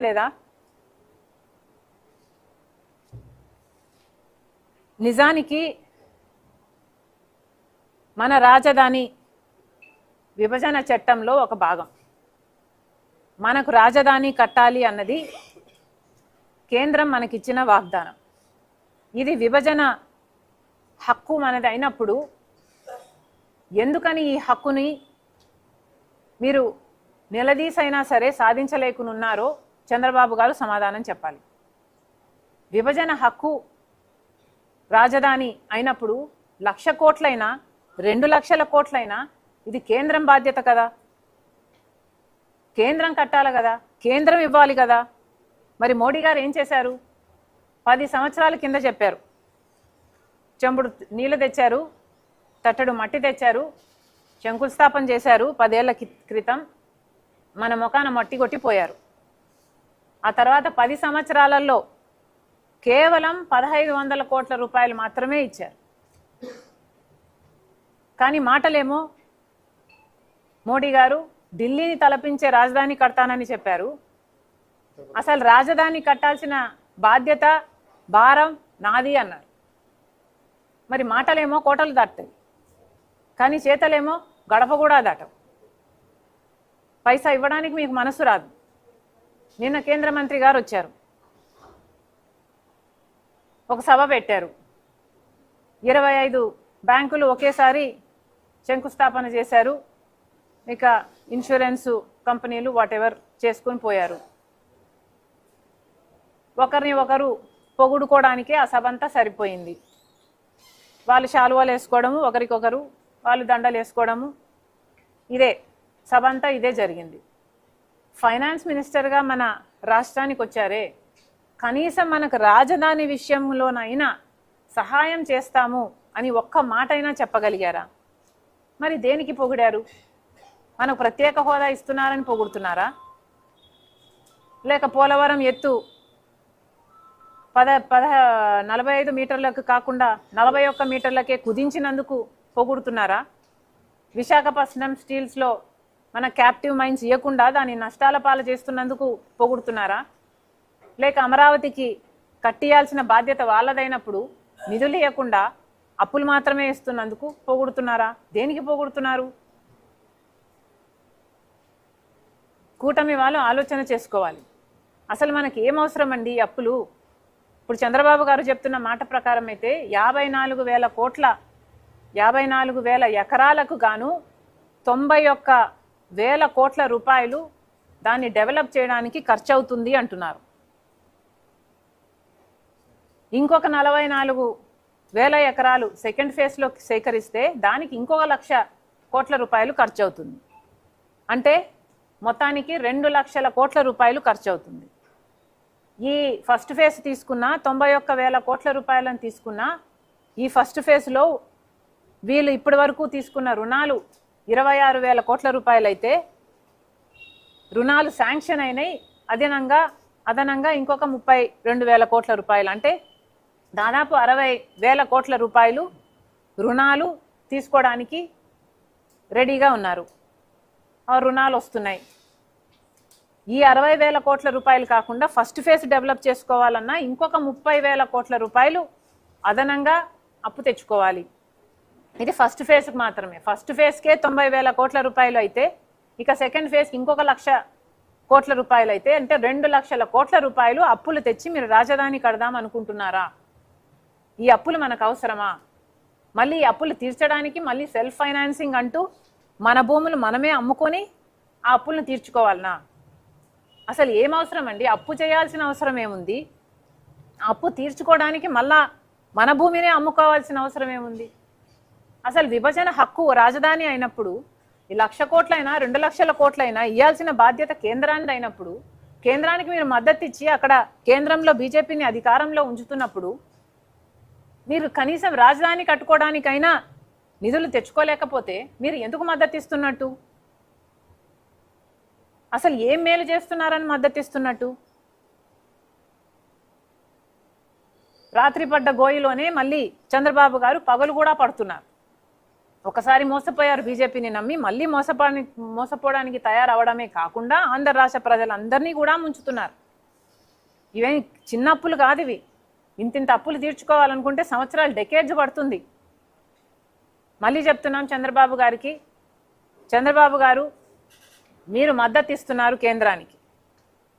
లేదా? నిజానికి మన రాజధాని విభజన చట్టంలో ఒక భాగం. మనకు రాజధాని కట్టాలి అన్నది కేంద్రం మనకిచ్చిన వాగ్దానం. ఇది విభజన హక్కు మనది అయినప్పుడు ఎందుకని ఈ హక్కుని మీరు నిలదీసైనా సరే సాధించలేకునున్నారో చంద్రబాబు గారు సమాధానం చెప్పాలి. విభజన హక్కు రాజధాని అయినప్పుడు లక్ష కోట్లైనా రెండు లక్షల కోట్లైనా ఇది కేంద్రం బాధ్యత కదా. కేంద్రం కట్టాలి కదా. కేంద్రం ఇవ్వాలి కదా. మరి మోడీ గారు ఏం చేశారు? పది సంవత్సరాల కింద చెప్పారు. చెంబుడు నీళ్ళు తెచ్చారు తట్టడు మట్టి తెచ్చారు శంకుస్థాపన చేశారు పదేళ్ళ క్రితం. మన ముఖాన మట్టి కొట్టిపోయారు ఆ తర్వాత పది సంవత్సరాలలో కేవలం పదహైదు వందల కోట్ల రూపాయలు మాత్రమే ఇచ్చారు. కానీ మాటలేమో మోడీ గారు ఢిల్లీని తలపించే రాజధాని కడతానని చెప్పారు. అసలు రాజధాని కట్టాల్సిన బాధ్యత భారం నాది అన్నారు. మరి మాటలేమో కోటలు దాటుతాయి. కానీ చేతలేమో గడప కూడా దాటవు. పైసా ఇవ్వడానికి మీకు మనసు రాదు. నిన్న కేంద్ర మంత్రి గారు వచ్చారు. ఒక సభ పెట్టారు. ఇరవై ఐదు బ్యాంకులు ఒకేసారి శంకుస్థాపన చేశారు. ఇక ఇన్సూరెన్సు కంపెనీలు వాటెవర్ చేసుకుని పోయారు. ఒకరిని ఒకరు పొగుడుకోవడానికే ఆ సభ అంతా సరిపోయింది. వాళ్ళు శాలువాలు వేసుకోవడము ఒకరికొకరు వాళ్ళు దండలు వేసుకోవడము. ఇదే సభ అంతా ఇదే జరిగింది. ఫైనాన్స్ మినిస్టర్గా మన రాష్ట్రానికి వచ్చారే. కనీసం మనకు రాజధాని విషయంలోనైనా సహాయం చేస్తాము అని ఒక్క మాట అయినా చెప్పగలిగారా? మరి దేనికి పొగిడారు? మనకు ప్రత్యేక హోదా ఇస్తున్నారని పొగుడుతున్నారా? లేక పోలవరం ఎత్తు పద పద నలభై ఐదు మీటర్లకు కాకుండా నలభై ఒక్క మీటర్లకే కుదించినందుకు పొగుడుతున్నారా? విశాఖపట్నం స్టీల్స్లో మన క్యాప్టివ్ మైండ్స్ ఇవ్వకుండా దాన్ని నష్టాల పాలు చేస్తున్నందుకు పొగుడుతున్నారా? లేక అమరావతికి కట్టియాల్సిన బాధ్యత వాళ్ళదైనప్పుడు నిధులు ఇవ్వకుండా అప్పులు మాత్రమే ఇస్తున్నందుకు పొగుడుతున్నారా? దేనికి పొగుడుతున్నారు? కూటమి వాళ్ళు ఆలోచన చేసుకోవాలి. అసలు మనకి ఏం అవసరం అండి అప్పులు? ఇప్పుడు చంద్రబాబు గారు చెప్తున్న మాట ప్రకారం అయితే యాభై నాలుగు వేల కోట్ల యాభై నాలుగు వేల ఎకరాలకు గాను తొంభై ఒక్క వేల కోట్ల రూపాయలు దాన్ని డెవలప్ చేయడానికి ఖర్చు అవుతుంది అంటున్నారు. ఇంకొక నలభై నాలుగు వేల ఎకరాలు సెకండ్ ఫేజ్లో సేకరిస్తే దానికి ఇంకొక లక్ష కోట్ల రూపాయలు ఖర్చు అవుతుంది అంటే మొత్తానికి రెండు లక్షల కోట్ల రూపాయలు ఖర్చు అవుతుంది ఈ ఫస్ట్ ఫేజ్ తీసుకున్న తొంభై ఒక్క వేల కోట్ల రూపాయలను తీసుకున్న ఈ ఫస్ట్ ఫేజ్లో వీళ్ళు ఇప్పటి వరకు తీసుకున్న రుణాలు ఇరవై ఆరు వేల కోట్ల రూపాయలైతే రుణాలు శాంక్షన్ అయినాయి. అదనంగా అదనంగా ఇంకొక ముప్పై రెండు వేల కోట్ల రూపాయలు. అంటే దాదాపు అరవై వేల కోట్ల రూపాయలు రుణాలు తీసుకోవడానికి రెడీగా ఉన్నారు. రుణాలు వస్తున్నాయి. ఈ అరవై వేల కోట్ల రూపాయలు కాకుండా ఫస్ట్ ఫేజ్ డెవలప్ చేసుకోవాలన్నా ఇంకొక ముప్పై వేల కోట్ల రూపాయలు అదనంగా అప్పు తెచ్చుకోవాలి. ఇది ఫస్ట్ ఫేజ్కి మాత్రమే. ఫస్ట్ ఫేజ్కే తొంభై వేల కోట్ల రూపాయలు అయితే ఇక సెకండ్ ఫేజ్కి ఇంకొక లక్ష కోట్ల రూపాయలు అయితే అంటే రెండు లక్షల కోట్ల రూపాయలు అప్పులు తెచ్చి మీరు రాజధాని కడదాం అనుకుంటున్నారా? ఈ అప్పులు మనకు అవసరమా? మళ్ళీ ఈ అప్పులు తీర్చడానికి మళ్ళీ సెల్ఫ్ ఫైనాన్సింగ్ అంటూ మన భూములు మనమే అమ్ముకొని ఆ అప్పులను తీర్చుకోవాలనా? అసలు ఏం అవసరం అండి? అప్పు చేయాల్సిన అవసరం ఏముంది? అప్పు తీర్చుకోవడానికి మళ్ళా మన భూమినే అమ్ముకోవాల్సిన అవసరం ఏముంది? అసలు విభజన హక్కు రాజధాని అయినప్పుడు ఈ లక్ష కోట్లైనా రెండు లక్షల కోట్లైనా ఇవ్వాల్సిన బాధ్యత కేంద్రానికి అయినప్పుడు కేంద్రానికి మీరు మద్దతు ఇచ్చి అక్కడ కేంద్రంలో బీజేపీని అధికారంలో ఉంచుతున్నప్పుడు మీరు కనీసం రాజధాని కట్టుకోవడానికైనా నిధులు తెచ్చుకోలేకపోతే మీరు ఎందుకు మద్దతు ఇస్తున్నట్టు? అసలు ఏం మేలు చేస్తున్నారని మద్దతు ఇస్తున్నట్టు? రాత్రి పడ్డ గోయిలోనే మళ్ళీ చంద్రబాబు గారు పగలు కూడా పడుతున్నారు. ఒకసారి మోసపోయారు బీజేపీని నమ్మి మళ్ళీ మోసపోని మోసపోవడానికి తయారవడమే కాకుండా ఆంధ్ర రాష్ట్ర ప్రజలందరినీ కూడా ముంచుతున్నారు. ఇవేం చిన్న అప్పులు కాదు ఇవి. ఇంతింత అప్పులు తీర్చుకోవాలనుకుంటే సంవత్సరాలు డెకేడ్స్ పడుతుంది. మళ్ళీ చెప్తున్నాం చంద్రబాబు గారికి. చంద్రబాబు గారు మీరు మద్దతు ఇస్తున్నారు కేంద్రానికి.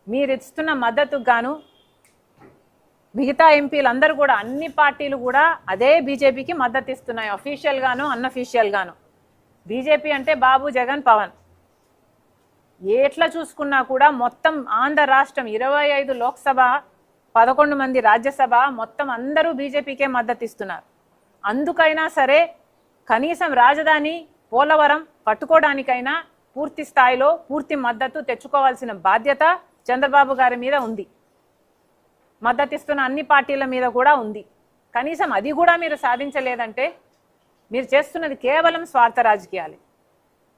మీరు ఇస్తున్న మద్దతుకు గాను మిగతా ఎంపీలందరూ కూడా అన్ని పార్టీలు కూడా అదే బీజేపీకి మద్దతు ఇస్తున్నాయి అఫీషియల్గాను గాను బీజేపీ అంటే బాబు జగన్ పవన్. ఎట్లా చూసుకున్నా కూడా మొత్తం ఆంధ్ర రాష్ట్రం ఇరవై ఐదు లోక్సభ పదకొండు మంది రాజ్యసభ మొత్తం అందరూ బీజేపీకే మద్దతు ఇస్తున్నారు అందుకైనా సరే కనీసం రాజధాని పోలవరం పట్టుకోవడానికైనా పూర్తి స్థాయిలో పూర్తి మద్దతు తెచ్చుకోవాల్సిన బాధ్యత చంద్రబాబు గారి మీద ఉంది. మద్దతిస్తున్న అన్ని పార్టీల మీద కూడా ఉంది. కనీసం అది కూడా మీరు సాధించలేదంటే మీరు చేస్తున్నది కేవలం స్వార్థ రాజకీయాలే.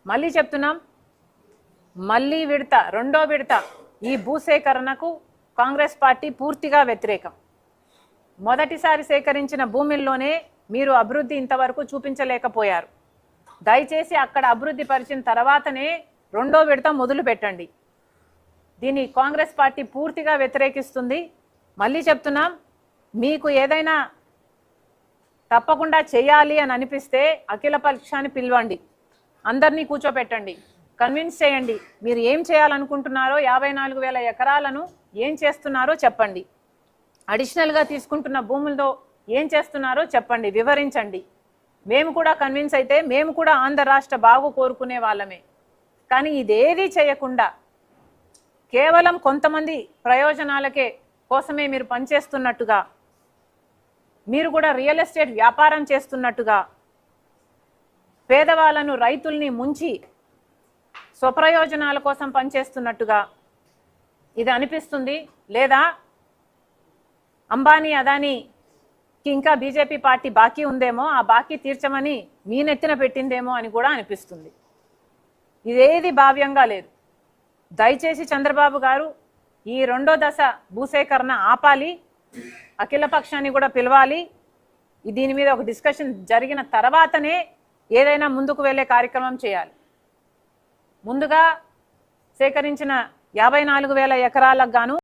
మళ్ళీ చెప్తున్నాం మళ్ళీ విడత రెండో విడత ఈ భూసేకరణకు కాంగ్రెస్ పార్టీ పూర్తిగా వ్యతిరేకం. మొదటిసారి సేకరించిన భూమిల్లోనే మీరు అభివృద్ధి ఇంతవరకు చూపించలేకపోయారు. దయచేసి అక్కడ అభివృద్ధి పరిచిన తర్వాతనే రెండో విడత మొదలు పెట్టండి దీన్ని కాంగ్రెస్ పార్టీ పూర్తిగా వ్యతిరేకిస్తుంది. మళ్ళీ చెప్తున్నాం మీకు ఏదైనా తప్పకుండా చేయాలి అని అనిపిస్తే అఖిల పక్షాన్ని పిలవండి. అందరినీ కూర్చోపెట్టండి. కన్విన్స్ చేయండి. మీరు ఏం చేయాలనుకుంటున్నారో యాభై నాలుగు వేల ఎకరాలను ఏం చేస్తున్నారో చెప్పండి. అడిషనల్గా తీసుకుంటున్న భూములతో ఏం చేస్తున్నారో చెప్పండి. వివరించండి. మేము కూడా కన్విన్స్ అయితే మేము కూడా ఆంధ్ర రాష్ట్ర బాగు కోరుకునే వాళ్ళమే. కానీ ఇదేదీ చేయకుండా కేవలం కొంతమంది ప్రయోజనాలకే కోసమే మీరు పనిచేస్తున్నట్టుగా మీరు కూడా రియల్ ఎస్టేట్ వ్యాపారం చేస్తున్నట్టుగా పేదవాళ్ళను రైతుల్ని ముంచి స్వప్రయోజనాల కోసం పనిచేస్తున్నట్టుగా ఇది అనిపిస్తుంది. లేదా అంబానీ అదానీకి ఇంకా బీజేపీ పార్టీ బాకీ ఉందేమో ఆ బాకీ తీర్చమని మీ నెత్తిన పెట్టిందేమో అని కూడా అనిపిస్తుంది. ఇదేది భావ్యంగా లేదు. దయచేసి చంద్రబాబు గారు ఈ రెండో దశ భూసేకరణ ఆపాలి. అఖిల పక్షాన్ని కూడా పిలవాలి. దీని మీద ఒక డిస్కషన్ జరిగిన తర్వాతనే ఏదైనా ముందుకు వెళ్ళే కార్యక్రమం చేయాలి. ముందుగా సేకరించిన యాభై నాలుగు వేల ఎకరాలకు గాను